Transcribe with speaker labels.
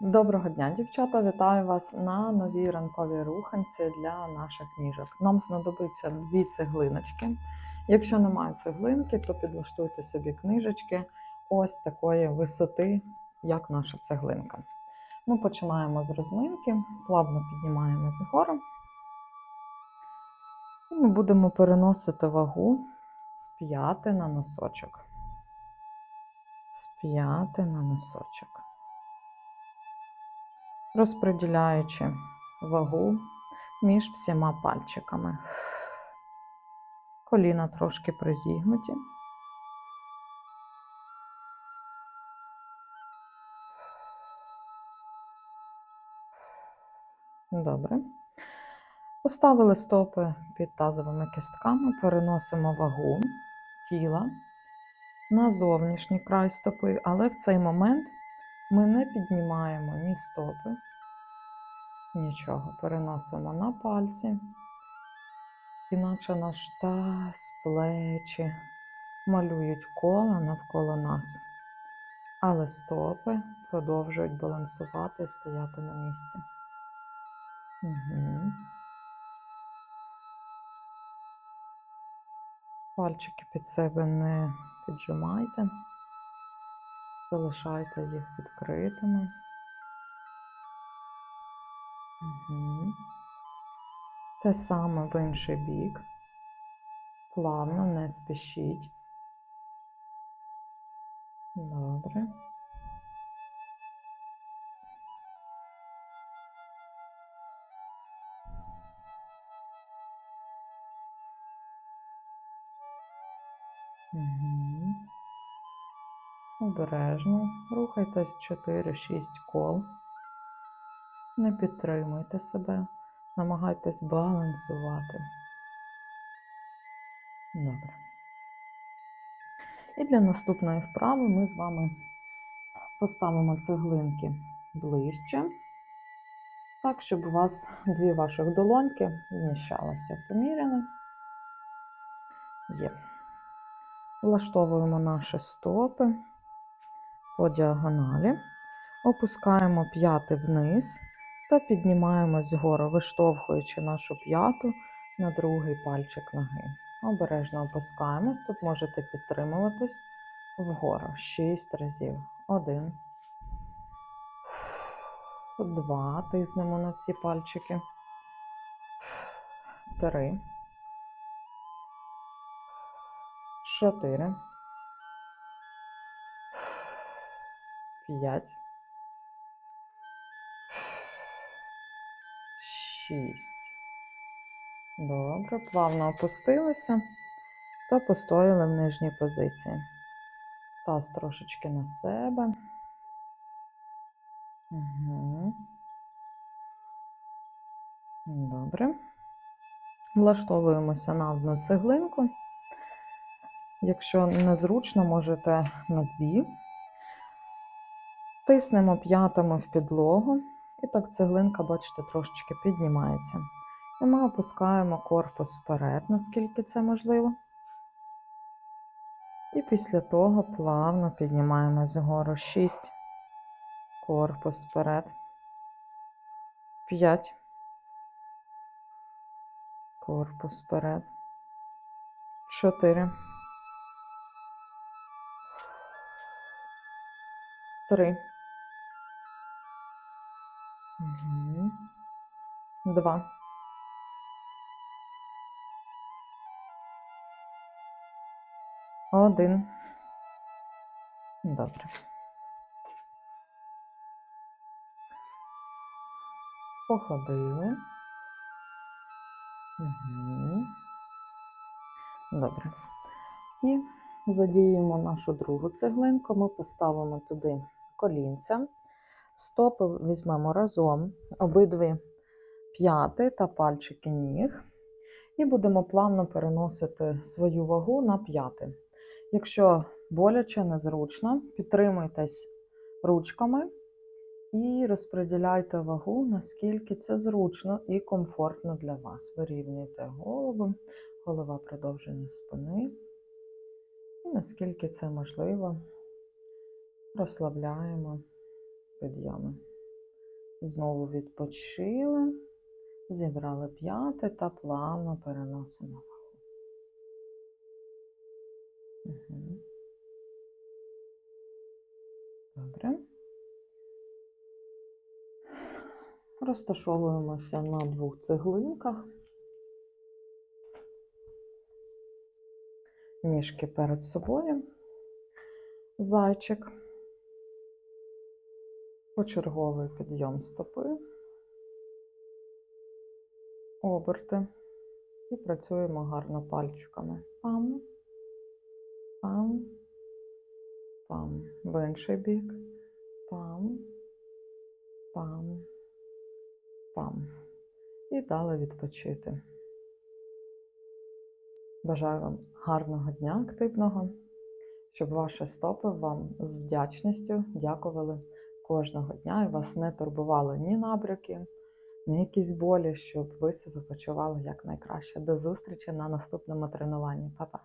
Speaker 1: Доброго дня, дівчата! Вітаю вас на новій ранковій руханці для наших ніжок. Нам знадобиться дві цеглиночки. Якщо немає цеглинки, то підлаштуйте собі книжечки ось такої висоти, як наша цеглинка. Ми починаємо з розминки, плавно піднімаємося вгору. І ми будемо переносити вагу з п'яти на носочок. З п'яти на носочок розподіляючи вагу між всіма пальчиками. Коліна трошки призігнуті. Добре. Поставили стопи під тазовими кістками, переносимо вагу тіла на зовнішній край стопи, але в цей момент ми не піднімаємо ні стопи, нічого. Переносимо на пальці, іначе наш таз, плечі малюють коло навколо нас. Але стопи продовжують балансувати і стояти на місці. Угу. Пальчики під себе не піджимайте. Залишайте їх відкритими. Угу. Те саме в інший бік. Плавно, не спішіть. Добре. Угу. Обережно рухайтесь 4-6 кол. Не підтримуйте себе, намагайтесь балансувати. Добре. І для наступної вправи ми з вами поставимо цеглинки ближче, так, щоб у вас дві ваших долоньки вміщалися поміряно. Є. Влаштовуємо наші стопи по діагоналі, опускаємо п'яти вниз та піднімаємось вгору, виштовхуючи нашу п'яту на другий пальчик ноги. Обережно опускаємось, тут можете підтримуватись вгору. Шість разів. Один. Два. Тиснемо на всі пальчики. Три. Чотири. П'ять. Шість. Добре, плавно опустилися та постояли в нижній позиції. Таз трошечки на себе. Угу. Добре. Влаштовуємося на одну цеглинку. Якщо незручно, можете на дві. Тиснемо п'ятами в підлогу, і так цеглинка, бачите, трошечки піднімається. І ми опускаємо корпус вперед, наскільки це можливо. І після того плавно піднімаємось вгору. 6. Корпус вперед. 5. Корпус вперед. 4. 3. 2. Один. Добре. Походили. Угу. Добре. І задіємо нашу другу цеглинку. Ми поставимо туди колінця. Стопи візьмемо разом, обидві п'яти та пальчики ніг. І будемо плавно переносити свою вагу на п'яти. Якщо боляче, незручно, підтримуйтесь ручками і розподіляйте вагу, наскільки це зручно і комфортно для вас. Вирівнюйте голову, голова продовження спини. І наскільки це можливо, розслабляємо підйоми. Знову відпочили, зібрали п'яти та плавно переносимо вагу. Угу. Добре. Розташовуємося на двох цеглинках. Ніжки перед собою. Зайчик. Почерговий підйом стопи. Оберти. І працюємо гарно пальчиками. Пам, пам, пам. В інший бік. Пам, пам, пам. І дали відпочити. Бажаю вам гарного дня активного, щоб ваші стопи вам з вдячністю дякували кожного дня і вас не турбували ні набряки, ні якісь болі, щоб ви себе почували якнайкраще. До зустрічі на наступному тренуванні. Па-па!